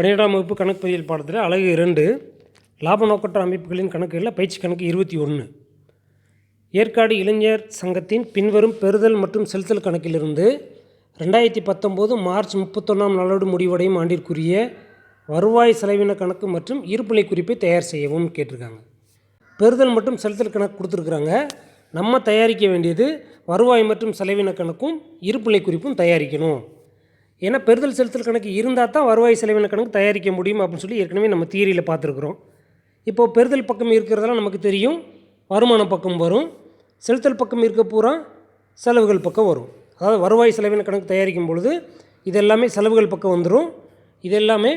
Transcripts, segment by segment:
பன்னிரெண்டாம் வகுப்பு கணக்கு பதியல் பாடத்தில் அழகு இரண்டு லாப நோக்கற்ற அமைப்புகளின் கணக்குகளில் பயிற்சி கணக்கு இருபத்தி ஒன்று. ஏற்காடு இளைஞர் சங்கத்தின் பின்வரும் பெறுதல் மற்றும் செலுத்தல் கணக்கிலிருந்து ரெண்டாயிரத்தி பத்தொம்போது மார்ச் முப்பத்தொன்னாம் நாளோடு முடிவடையும் ஆண்டிற்குரிய வருவாய் செலவின கணக்கு மற்றும் இருப்புநிலை குறிப்பை தயார் செய்யவும் கேட்டிருக்காங்க. பெறுதல் மற்றும் செலுத்தல் கணக்கு கொடுத்துருக்குறாங்க. நம்ம தயாரிக்க வேண்டியது வருவாய் மற்றும் செலவின கணக்கும் இருப்புநிலை குறிப்பும் தயாரிக்கணும். ஏன்னா பெறுதல் செலுத்தல் கணக்கு இருந்தால் தான் வருவாய் செலவின கணக்கு தயாரிக்க முடியும் அப்படின்னு சொல்லி ஏற்கனவே நம்ம தியரியில் பார்த்துருக்குறோம். இப்போது பெறுதல் பக்கம் இருக்கிறதெல்லாம் நமக்கு தெரியும். வருமான பக்கம் வரும். செலுத்தல் பக்கம் இருக்க பூரா செலவுகள் பக்கம் வரும். அதாவது வருவாய் செலவின கணக்கு தயாரிக்கும் பொழுது இதெல்லாமே செலவுகள் பக்கம் வந்துடும் இதெல்லாமே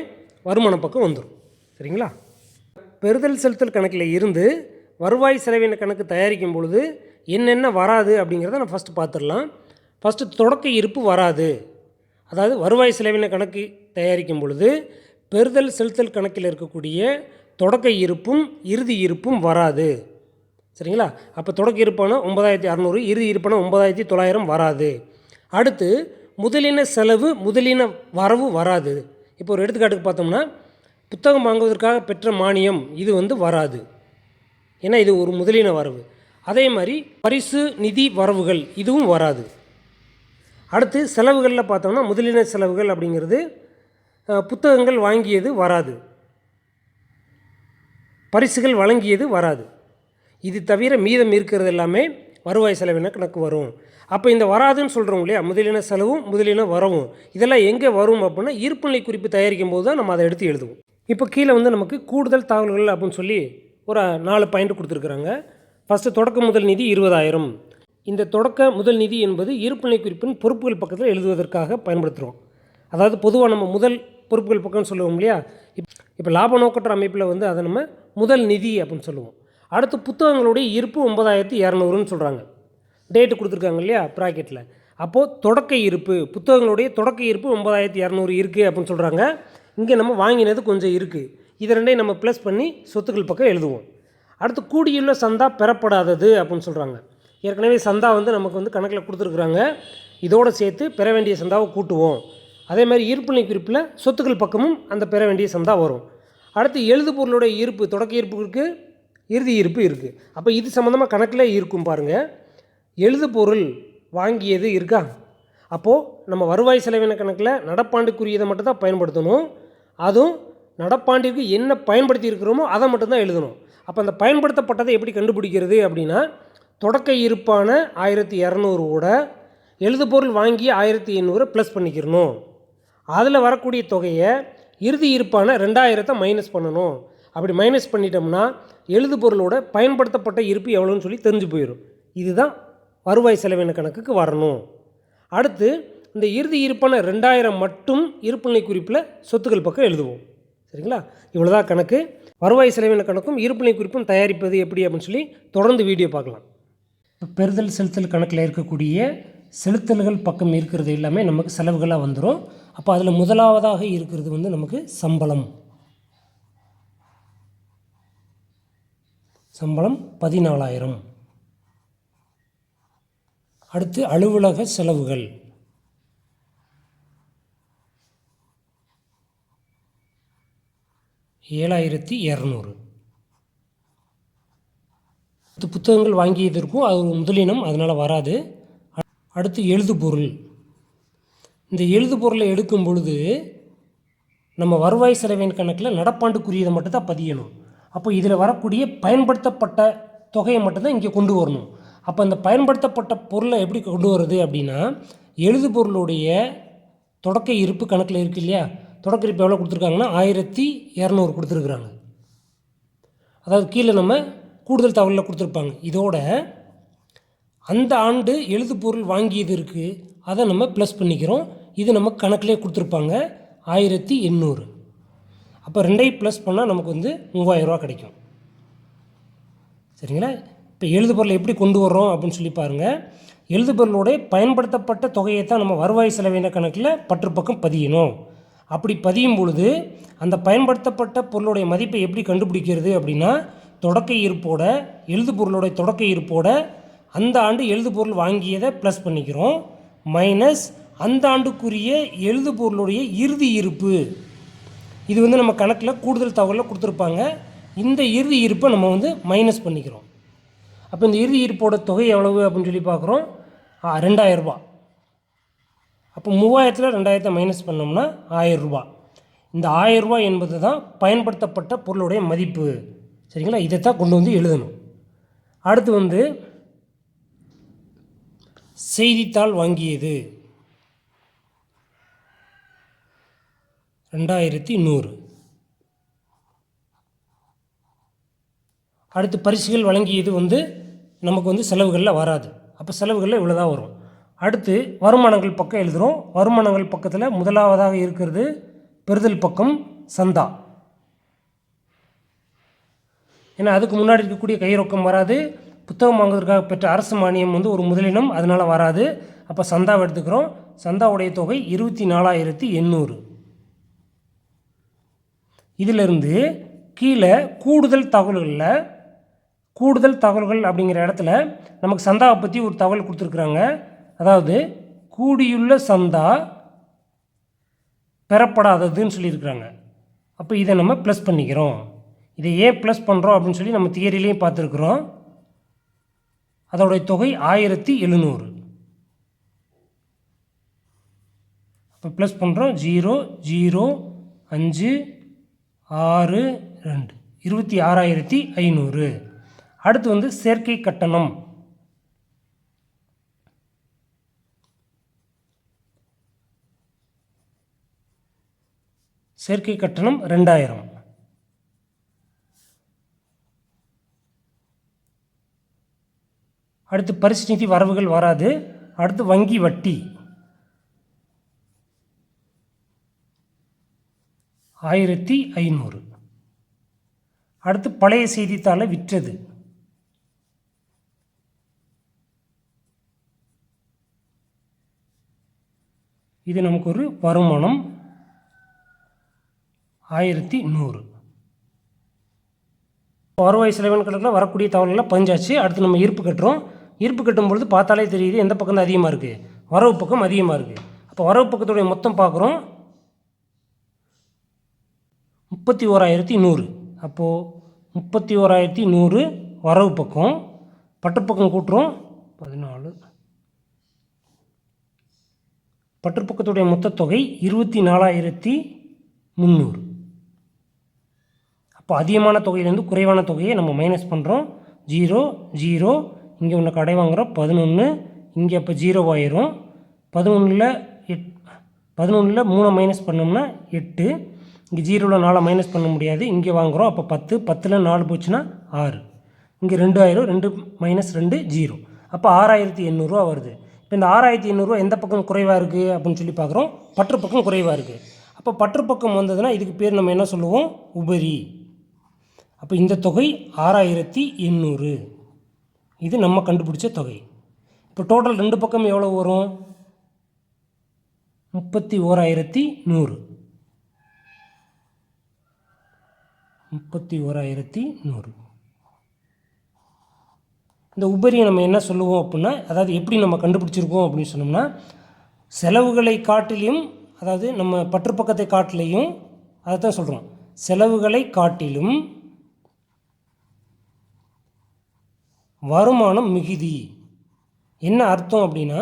வருமான பக்கம் வந்துடும் சரிங்களா? பெறுதல் செலுத்தல் கணக்கில் இருந்து வருவாய் செலவின கணக்கு தயாரிக்கும் பொழுது என்னென்ன வராது அப்படிங்கிறத நான் ஃபஸ்ட்டு பார்த்துடலாம். ஃபஸ்ட்டு தொடக்க இருப்பு வராது. அதாவது வருவாய் செலவின கணக்கு தயாரிக்கும் பொழுது பெறுதல் செலுத்தல் கணக்கில் இருக்கக்கூடிய தொடக்க இருப்பும் இறுதி இருப்பும் வராது. சரிங்களா? அப்போ தொடக்க இருப்பான ஒன்பதாயிரத்தி அறநூறு இறுதி இருப்பான ஒன்பதாயிரத்தி தொள்ளாயிரம் வராது. அடுத்து முதலின செலவு முதலின வரவு வராது. இப்போ ஒரு எடுத்துக்காட்டுக்கு பார்த்தோம்னா புத்தகம் வாங்குவதற்காக பெற்ற மானியம் இது வந்து வராது. ஏன்னா இது ஒரு முதலின வரவு. அதே மாதிரி பரிசு நிதி வரவுகள் இதுவும் வராது. அடுத்து செலவுகளில் பார்த்தோம்னா முதலின செலவுகள் அப்படிங்கிறது புத்தகங்கள் வாங்கியது வராது. பரிசுகள் வழங்கியது வராது. இது தவிர மீதம் இருக்கிறது எல்லாமே வருவாய் செலவின கணக்கு வரும். அப்போ இந்த வராதுன்னு சொல்கிறோம் இல்லையா? முதலின செலவும் முதலின வரவும். இதெல்லாம் எங்கே வரும் அப்படின்னா இருப்புநிலை குறிப்பு தயாரிக்கும் போது தான் நம்ம அதை எடுத்து எழுதுவோம். இப்போ கீழே வந்து நமக்கு கூடுதல் தகவல்கள் அப்படின்னு சொல்லி ஒரு நாலு பாயிண்ட் கொடுத்துருக்குறாங்க. ஃபஸ்ட்டு தொடக்க முதல் நிதி இருபதாயிரம். இந்த தொடக்க முதல் நிதி என்பது இருப்புநிலை குறிப்பின் பொறுப்புகள் பக்கத்தில் எழுதுவதற்காக பயன்படுத்துகிறோம். அதாவது பொதுவாக நம்ம முதல் பொறுப்புகள் பக்கம்னு சொல்லுவோம் இல்லையா? இப் இப்போ லாப நோக்கற்ற அமைப்பில் வந்து அதை நம்ம முதல் நிதி அப்படின்னு சொல்லுவோம். அடுத்து புத்தகங்களுடைய இருப்பு ஒன்பதாயிரத்தி இரநூறுன்னு சொல்கிறாங்க டேட்டு கொடுத்துருக்காங்க இல்லையா? ப்ராக்கெட்டில் அப்போது தொடக்க இருப்பு புத்தகங்களுடைய தொடக்க இருப்பு ஒன்பதாயிரத்தி இரநூறு இருக்குது அப்படின்னு சொல்கிறாங்க இங்கே நம்ம வாங்கினது கொஞ்சம் இருக்குது இது ரெண்டையும் நம்ம ப்ளஸ் பண்ணி சொத்துக்கள் பக்கம் எழுதுவோம். அடுத்து கூடியுள்ள சந்தா பெறப்படாதது அப்படின்னு சொல்கிறாங்க ஏற்கனவே சந்தா வந்து நமக்கு வந்து கணக்கில் கொடுத்துருக்குறாங்க. இதோடு சேர்த்து பெற வேண்டிய சந்தாவை கூட்டுவோம். அதே மாதிரி இருப்புநிலை குறிப்பில் சொத்துக்கள் பக்கமும் அந்த பெற வேண்டிய சந்தா வரும். அடுத்து எழுது பொருளுடைய இருப்பு தொடக்க இருப்பு இருக்குது இறுதி இருப்பு இருக்குது அப்போ இது சம்மந்தமாக கணக்கில் இருக்கும் பாருங்கள் எழுது பொருள் வாங்கியது இருக்கா? அப்போது நம்ம வருவாய் செலவின கணக்கில் நடப்பாண்டுக்குரியதை மட்டும் தான் பயன்படுத்தணும். அதுவும் நடப்பாண்டிற்கு என்ன பயன்படுத்தி இருக்கிறோமோ அதை மட்டும்தான் எழுதணும். அப்போ அந்த பயன்படுத்தப்பட்டதை எப்படி கண்டுபிடிக்கிறது அப்படின்னா தொடக்க இருப்பான ஆயிரத்தி இரநூறுவோட எழுது பொருள் வாங்கி ஆயிரத்தி எண்ணூறு ப்ளஸ் பண்ணிக்கிறணும். அதில் வரக்கூடிய தொகையை இறுதி இருப்பான ரெண்டாயிரத்தை மைனஸ் பண்ணணும். அப்படி மைனஸ் பண்ணிட்டோம்னா எழுது பொருளோட பயன்படுத்தப்பட்ட இருப்பு எவ்வளோன்னு சொல்லி தெரிஞ்சு போயிடும் இதுதான் வருவாய் செலவின கணக்குக்கு வரணும். அடுத்து இந்த இறுதி இருப்பான ரெண்டாயிரம் மட்டும் இருப்புநிலை குறிப்பில் சொத்துக்கள் பக்கம் எழுதுவோம். சரிங்களா? இவ்வளோதான் கணக்கு. வருவாய் செலவின கணக்கும் இருப்புநிலை குறிப்பும் தயாரிப்பது எப்படி அப்படின்னு சொல்லி தொடர்ந்து வீடியோ பார்க்கலாம். பெறுதல் செலுத்தல் கணக்கில் இருக்கக்கூடிய செலுத்தல்கள் பக்கம் இருக்கிறது எல்லாமே நமக்கு செலவுகளாக வந்துடும் அப்போ அதில் முதலாவதாக இருக்கிறது வந்து நமக்கு சம்பளம். சம்பளம் பதினாலாயிரம். அடுத்து அலுவலக செலவுகள். ஏழாயிரத்தி இரநூறு. அடுத்து புத்தகங்கள் வாங்கியது இருக்கும். அது ஒரு முதலினம் அதனால் வராது. அடுத்து எழுது பொருள். இந்த எழுது பொருளை எடுக்கும் பொழுது நம்ம வருவாய் செலவின் கணக்கில் நடப்பாண்டுக்குரியதை மட்டும்தான் பதியணும். அப்போ இதில் வரக்கூடிய பயன்படுத்தப்பட்ட தொகையை மட்டும்தான் இங்கே கொண்டு வரணும். அப்போ அந்த பயன்படுத்தப்பட்ட பொருளை எப்படி கொண்டு வர்றது அப்படின்னா எழுது பொருளுடைய தொடக்க இருப்பு கணக்கில் இருக்கு இல்லையா? தொடக்க இருப்பு எவ்வளோ கொடுத்துருக்காங்கன்னா ஆயிரத்தி இரநூறு கொடுத்துருக்குறாங்க. அதாவது கீழே நம்ம கூடுதல் தகவலில் கொடுத்துருப்பாங்க. இதோட அந்த ஆண்டு எழுது பொருள் வாங்கியது இருக்குது அதை நம்ம ப்ளஸ் பண்ணிக்கிறோம். இது நம்ம கணக்கிலே கொடுத்துருப்பாங்க. ஆயிரத்தி எண்ணூறு. அப்போ ரெண்டையும் ப்ளஸ் பண்ணால் நமக்கு வந்து மூவாயிரரூவா கிடைக்கும். சரிங்களா? இப்போ எழுது பொருளை எப்படி கொண்டு வர்றோம் அப்படின்னு சொல்லி பாருங்கள் எழுது பொருளோடைய பயன்படுத்தப்பட்ட தொகையை தான் நம்ம வருவாய் செலவின கணக்கில் பற்று பக்கம் பதியணும். அப்படி பதியும் பொழுது அந்த பயன்படுத்தப்பட்ட பொருளுடைய மதிப்பை எப்படி கண்டுபிடிக்கிறது அப்படின்னா தொடக்க இருப்போட எழுது பொருளுடைய தொடக்க இருப்போட அந்த ஆண்டு எழுதுபொருள் வாங்கியதை ப்ளஸ் பண்ணிக்கிறோம். மைனஸ் அந்த ஆண்டுக்குரிய எழுதுபொருளுடைய இறுதி இருப்பு. இது வந்து நம்ம கணக்கில் கூடுதல் தகவலில் கொடுத்துருப்பாங்க. இந்த இறுதி இருப்பை நம்ம வந்து மைனஸ் பண்ணிக்கிறோம். அப்போ இந்த இறுதி இருப்போட தொகை எவ்வளவு அப்படின்னு சொல்லி பார்க்குறோம். ரெண்டாயிரரூபா அப்போ மூவாயிரத்தில் ரெண்டாயிரத்தை மைனஸ் பண்ணோம்னா ஆயிரம் இந்த ஆயிரம் ரூபாய் என்பது தான் பயன்படுத்தப்பட்ட பொருளுடைய மதிப்பு. சரிங்களா? இதைத்தான் கொண்டு வந்து எழுதணும். அடுத்து வந்து செய்தித்தாள் வாங்கியது. ரெண்டாயிரத்தி நூறு. அடுத்து பரிசுகள் வழங்கியது வந்து நமக்கு வந்து செலவுகளில் வராது. அப்போ செலவுகளில் இவ்வளோ தான் வரும். அடுத்து வருமானங்கள் பக்கம் எழுதுகிறோம் வருமானங்கள் பக்கத்தில் முதலாவதாக இருக்கிறது பெறுதல் பக்கம் சந்தா. ஏன்னா அதுக்கு முன்னாடி இருக்கக்கூடிய கை ரொக்கம் வராது. புத்தகம் வாங்குவதற்காக பெற்ற அரசு மானியம் வந்து ஒரு முதலினம் அதனால் வராது. அப்போ சந்தாவை எடுத்துக்கிறோம். சந்தாவுடைய தொகை இருபத்தி நாலாயிரத்தி எண்ணூறு. இதிலிருந்து கீழே கூடுதல் தகவல்களில் கூடுதல் தகவல்கள் அப்படிங்கிற இடத்துல நமக்கு சந்தாவை பற்றி ஒரு தகவல் கொடுத்துருக்குறாங்க. அதாவது கூடியுள்ள சந்தா பெறப்படாததுன்னு சொல்லியிருக்கிறாங்க. அப்போ இதை நம்ம ப்ளஸ் பண்ணிக்கிறோம். இதை ஏன் ப்ளஸ் பண்ணுறோம் அப்படின்னு சொல்லி நம்ம தியரிலையும் பார்த்துருக்குறோம். அதோடைய தொகை ஆயிரத்தி எழுநூறு. அப்போ ப்ளஸ் பண்ணுறோம் ஜீரோ ஜீரோ அஞ்சு ஆறு ரெண்டு. இருபத்தி ஆறாயிரத்தி ஐநூறு. அடுத்து வந்து சேர்க்கை கட்டணம். சேர்க்கை கட்டணம் ரெண்டாயிரம். அடுத்து பரிசு நிதி வரவுகள் வராது. அடுத்து வங்கி வட்டி. ஆயிரத்தி ஐநூறு. அடுத்து பழைய செய்தித்தாளை விற்றது. இது நமக்கு ஒரு வருமானம். ஆயிரத்தி நூறு. வருவாய் செலவின கணக்கில் வரக்கூடிய தகவல்கள்லாம் பஞ்சாச்சு அடுத்து நம்ம இருப்பு கட்டுறோம். இருப்பு கட்டும் பொழுது பார்த்தாலே தெரியுது எந்த பக்கம் தான் அதிகமாக இருக்குது வரவு பக்கம் அதிகமாக இருக்குது அப்போ வரவு பக்கத்துடைய மொத்தம் பார்க்குறோம். முப்பத்தி ஓராயிரத்தி நூறு. அப்போது முப்பத்தி ஓராயிரத்தி நூறு வரவு பக்கம். பட்டுப்பக்கம் கூட்டுறோம். பதினாலு. பற்றுப்பக்கத்துடைய மொத்த தொகை இருபத்தி நாலாயிரத்தி முந்நூறு. அப்போ அதிகமான தொகையிலேருந்து குறைவான தொகையை நம்ம மைனஸ் பண்ணுறோம் ஜீரோ ஜீரோ இங்கே ஒன்று கடை வாங்குகிறோம் பதினொன்று இங்கே அப்போ ஜீரோ ஆயிரும். பதினொன்றில் எட் பதினொன்றில் மூணை மைனஸ் பண்ணோம்னா எட்டு. இங்கே ஜீரோவில் நாலை மைனஸ் பண்ண முடியாது. இங்கே வாங்குகிறோம் அப்போ பத்து. பத்தில் நாலு போச்சுன்னா ஆறு. இங்கே ரெண்டு ஆயிரம். ரெண்டு மைனஸ் ரெண்டு ஜீரோ அப்போ ஆறாயிரத்தி எண்ணூறுரூவா வருது. இப்போ இந்த ஆறாயிரத்தி எண்ணூறுரூவா எந்த பக்கம் குறைவாக இருக்குது அப்படின்னு சொல்லி பார்க்குறோம் பற்று பக்கம் குறைவாக இருக்குது அப்போ பற்று பக்கம் வந்ததுன்னா இதுக்கு பேர் நம்ம என்ன சொல்லுவோம்? உபரி. அப்போ இந்த தொகை ஆறாயிரத்தி எண்ணூறு. இது நம்ம கண்டுபிடிச்ச தொகை. இப்போ டோட்டல் ரெண்டு பக்கம் எவ்வளோ வரும்? முப்பத்தி ஓராயிரத்தி நூறு. முப்பத்தி ஓராயிரத்தி நூறு. இந்த உபரியை நம்ம என்ன சொல்லுவோம் அப்படின்னா அதாவது எப்படி நம்ம கண்டுபிடிச்சிருக்கோம் அப்படின்னு சொன்னோம்னா செலவுகளை காட்டிலும் அதாவது நம்ம பற்றுப்பக்கத்தை காட்டிலையும் அதை தான் சொல்கிறோம் செலவுகளை காட்டிலும் வருமானம் மிகுதி. என்ன அர்த்தம் அப்படின்னா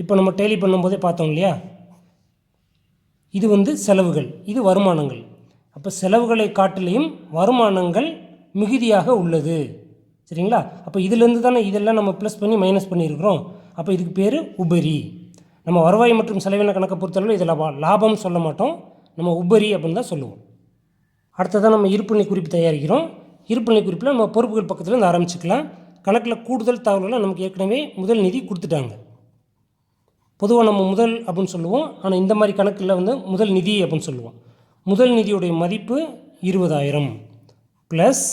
இப்போ நம்ம டெய்லி பண்ணும்போதே பார்த்தோம் இல்லையா? இது வந்து செலவுகள் இது வருமானங்கள். அப்போ செலவுகளை காட்டிலையும் வருமானங்கள் மிகுதியாக உள்ளது. சரிங்களா? அப்போ இதிலேருந்து தானே இதெல்லாம் நம்ம ப்ளஸ் பண்ணி மைனஸ் பண்ணியிருக்கிறோம். அப்போ இதுக்கு பேர் உபரி. நம்ம வருவாய் மற்றும் செலவின கணக்கை பொறுத்தளவு இதில் லாபம் சொல்ல மாட்டோம். நம்ம உபரி அப்படின்னு தான் சொல்லுவோம். அடுத்ததான் நம்ம இருப்புநிலை குறிப்பு தயாரிக்கிறோம். இருப்புநிலை குறிப்பில் நம்ம பொறுப்புகள் பக்கத்தில் இருந்து ஆரம்பிச்சுக்கலாம். கணக்கில் கூடுதல் தகவல்களை நமக்கு ஏற்கனவே முதல் நிதி கொடுத்துட்டாங்க. பொதுவாக நம்ம முதல் அப்படின்னு சொல்லுவோம். ஆனால் இந்த மாதிரி கணக்கில் வந்து முதல் நிதி அப்படின்னு சொல்லுவோம். முதல் நிதியுடைய மதிப்பு இருபதாயிரம் ப்ளஸ்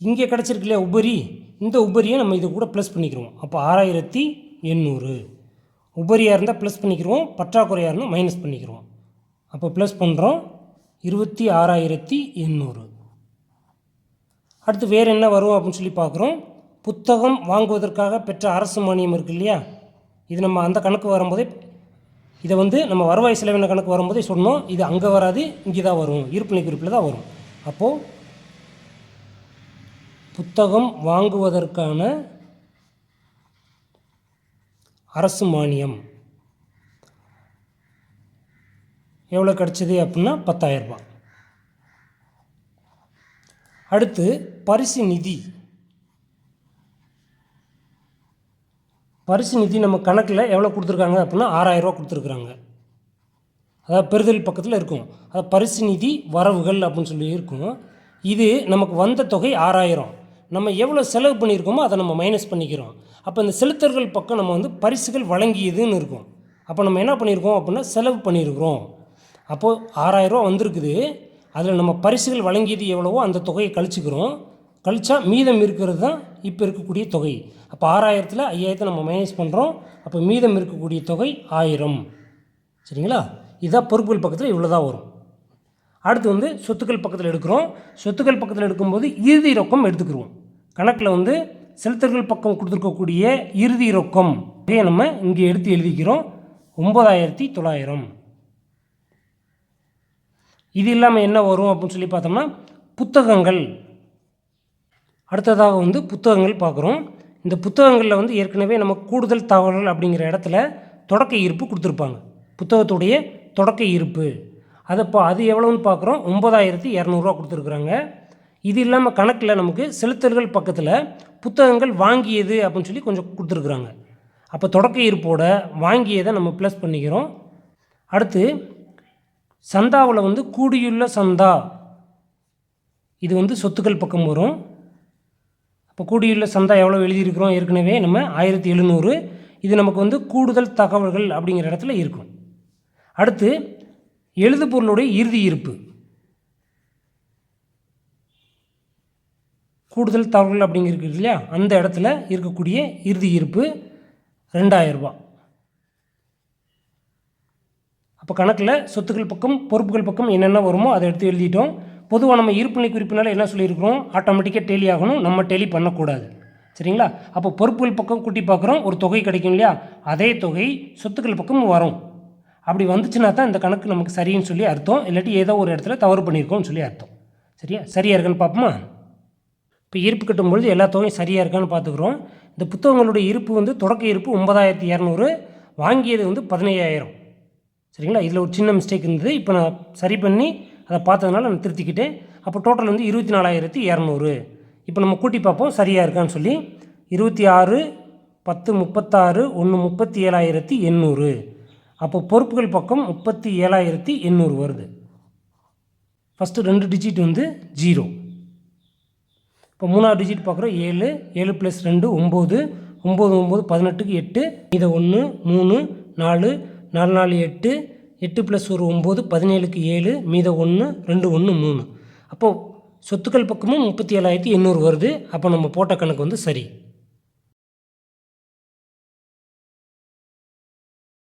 இங்கே கிடச்சிருக்கு இல்லையா உபரி? இந்த உபரியை நம்ம இது கூட ப்ளஸ் பண்ணிக்கிறோம் அப்போ ஆறாயிரத்தி எண்ணூறு. உபரியாக இருந்தால் ப்ளஸ் பண்ணிக்கிறோம் பற்றாக்குறையாக இருந்தால் மைனஸ் பண்ணிக்கிறோம் அப்போ ப்ளஸ் பண்ணுறோம் இருபத்தி ஆறாயிரத்தி எண்ணூறு. அடுத்து வேறு என்ன வரும் அப்படின்னு சொல்லி பார்க்குறோம். புத்தகம் வாங்குவதற்காக பெற்ற அரசு மானியம் இருக்கு இல்லையா? இது நம்ம அந்த கணக்கு வரும்போதே இதை வந்து நம்ம வருவாய் செலவின கணக்கு வரும்போதே சொன்னோம். இது அங்கே வராது இங்கே தான் வரும். இருப்புநிலை குறிப்பில் தான் வரும். அப்போது புத்தகம் வாங்குவதற்கான அரசு மானியம் எவ்வளோ கிடச்சிது அப்படின்னா பத்தாயிரரூபா அடுத்து பரிசு நிதி. பரிசு நிதி நம்ம கணக்கில் எவ்வளோ கொடுத்துருக்காங்க அப்படின்னா ஆறாயிரரூவா கொடுத்துருக்குறாங்க. அதாவது பெறுதல் பக்கத்தில் இருக்கும். அதாவது பரிசு நிதி வரவுகள் அப்படின்னு சொல்லி இருக்கும். இது நமக்கு வந்த தொகை ஆறாயிரம். நம்ம எவ்வளோ செலவு பண்ணியிருக்கோமோ அதை நம்ம மைனஸ் பண்ணிக்கிறோம். அப்போ இந்த செலுத்தர்கள் பக்கம் நம்ம வந்து பரிசுகள் வழங்கியதுன்னு இருக்கும். அப்போ நம்ம என்ன பண்ணியிருக்கோம் அப்படின்னா செலவு பண்ணியிருக்கிறோம். அப்போது ஆறாயிரரூவா வந்திருக்குது. அதில் நம்ம பரிசுகள் வழங்கியது எவ்வளவோ அந்த தொகையை கழிச்சுக்கிறோம். கழிச்சா மீதம் இருக்கிறது தான் இப்போ இருக்கக்கூடிய தொகை. அப்போ ஆறாயிரத்தில் ஐயாயிரத்தை நம்ம மைனஸ் பண்ணுறோம் அப்போ மீதம் இருக்கக்கூடிய தொகை ஆயிரம். சரிங்களா? இதுதான் பொறுப்புகள் பக்கத்தில் இவ்வளோ தான் வரும். அடுத்து வந்து சொத்துக்கள் பக்கத்தில் எடுக்கிறோம். சொத்துக்கள் பக்கத்தில் எடுக்கும்போது இறுதி ரொக்கம் எடுத்துக்கிறோம் கணக்கில் வந்து செலுத்தர்கள் பக்கம் கொடுத்துருக்கக்கூடிய இறுதி ரொக்கம். இதையே நம்ம இங்கே எடுத்து எழுதிக்கிறோம். ஒம்பதாயிரத்தி தொள்ளாயிரம். இது இல்லாமல் என்ன வரும் அப்படின்னு சொல்லி பார்த்தோம்னா புத்தகங்கள். அடுத்ததாக வந்து புத்தகங்கள் பார்க்குறோம். இந்த புத்தகங்களில் வந்து ஏற்கனவே நம்ம கூடுதல் தகவல்கள் அப்படிங்கிற இடத்துல தொடக்க இருப்பு கொடுத்துருப்பாங்க. புத்தகத்துடைய தொடக்க இருப்பு அதை இப்போ அது எவ்வளோன்னு பார்க்குறோம். ஒம்பதாயிரத்தி இரநூறுவா கொடுத்துருக்குறாங்க. இது இல்லாமல் கணக்கில் நமக்கு செலுத்தல்கள் பக்கத்தில் புத்தகங்கள் வாங்கியது அப்படின்னு சொல்லி கொஞ்சம் கொடுத்துருக்குறாங்க. அப்போ தொடக்க இருப்போட வாங்கியதை நம்ம ப்ளஸ் பண்ணிக்கிறோம். அடுத்து சந்தாவில் வந்து கூடியுள்ள சந்தா. இது வந்து சொத்துக்கள் பக்கம் வரும். அப்போ கூடியுள்ள சந்தா எவ்வளோ எழுதியிருக்கிறோம்? ஏற்கனவே நம்ம ஆயிரத்தி எழுநூறு. இது நமக்கு வந்து கூடுதல் தகவல்கள் அப்படிங்கிற இடத்துல இருக்கும். அடுத்து எழுது பொருளுடைய இறுதி இருப்பு. கூடுதல் தகவல் அப்படிங்கிறது இல்லையா? அந்த இடத்துல இருக்கக்கூடிய இறுதி இருப்பு ரெண்டாயிரம் அப்போ கணக்கில் சொத்துக்கள் பக்கம் பொறுப்புகள் பக்கம் என்னென்ன வருமோ அதை எடுத்து எழுதிட்டோம். பொதுவாக நம்ம இருப்புநிலை குறிப்பினால் என்ன சொல்லியிருக்கிறோம்? ஆட்டோமேட்டிக்காக டெலி ஆகணும். நம்ம டெலி பண்ணக்கூடாது. சரிங்களா? அப்போ பொறுப்புகள் பக்கம் கூட்டி பார்க்குறோம். ஒரு தொகை கிடைக்கும் இல்லையா? அதே தொகை சொத்துக்கள் பக்கம் வரும். அப்படி வந்துச்சுன்னா தான் இந்த கணக்கு நமக்கு சரின்னு சொல்லி அர்த்தம். இல்லாட்டி ஏதோ ஒரு இடத்துல தவறு பண்ணியிருக்கோம்னு சொல்லி அர்த்தம். சரியா? சரியாக இருக்கான்னு பார்ப்போமா? இப்போ இருப்பு கட்டும் பொழுது எல்லா தொகையும் சரியாக இருக்கான்னு பார்த்துக்குறோம். இந்த புத்தகங்களுடைய இருப்பு வந்து தொடக்க இருப்பு ஒன்பதாயிரத்தி இரநூறு வாங்கியது வந்து பதினையாயிரம். சரிங்களா? இதில் ஒரு சின்ன மிஸ்டேக் இருந்தது. இப்போ நான் சரி பண்ணி அதை பார்த்ததுனால நான் திருத்திக்கிட்டேன். அப்போ டோட்டல் வந்து இருபத்தி நாலாயிரத்தி இரநூறு. இப்போ நம்ம கூட்டி பார்ப்போம். சரியாக இருக்கான்னு சொல்லி. இருபத்தி ஆறு பத்து முப்பத்தாறு ஒன்று முப்பத்தி ஏழாயிரத்தி எண்ணூறு. அப்போ பொறுப்புகள் பக்கம் முப்பத்தி ஏழாயிரத்தி எண்ணூறு வருது. ஃபஸ்ட்டு ரெண்டு டிஜிட் வந்து ஜீரோ இப்போ மூணாவது டிஜிட் பார்க்குறோம். ஏழு ஏழு ப்ளஸ் ரெண்டு ஒம்பது. ஒம்பது ஒம்பது பதினெட்டுக்கு எட்டு. இதை ஒன்று மூணு நாலு நாலு நாலு எட்டு எட்டு ப்ளஸ் ஒரு ஒம்பது பதினேழுக்கு ஏழு மீத ஒன்று ரெண்டு ஒன்று மூணு. அப்போது சொத்துக்கள் பக்கமும் முப்பத்தி ஏழாயிரத்தி எண்ணூறு வருது. அப்போ நம்ம போட்ட கணக்கு வந்து சரி.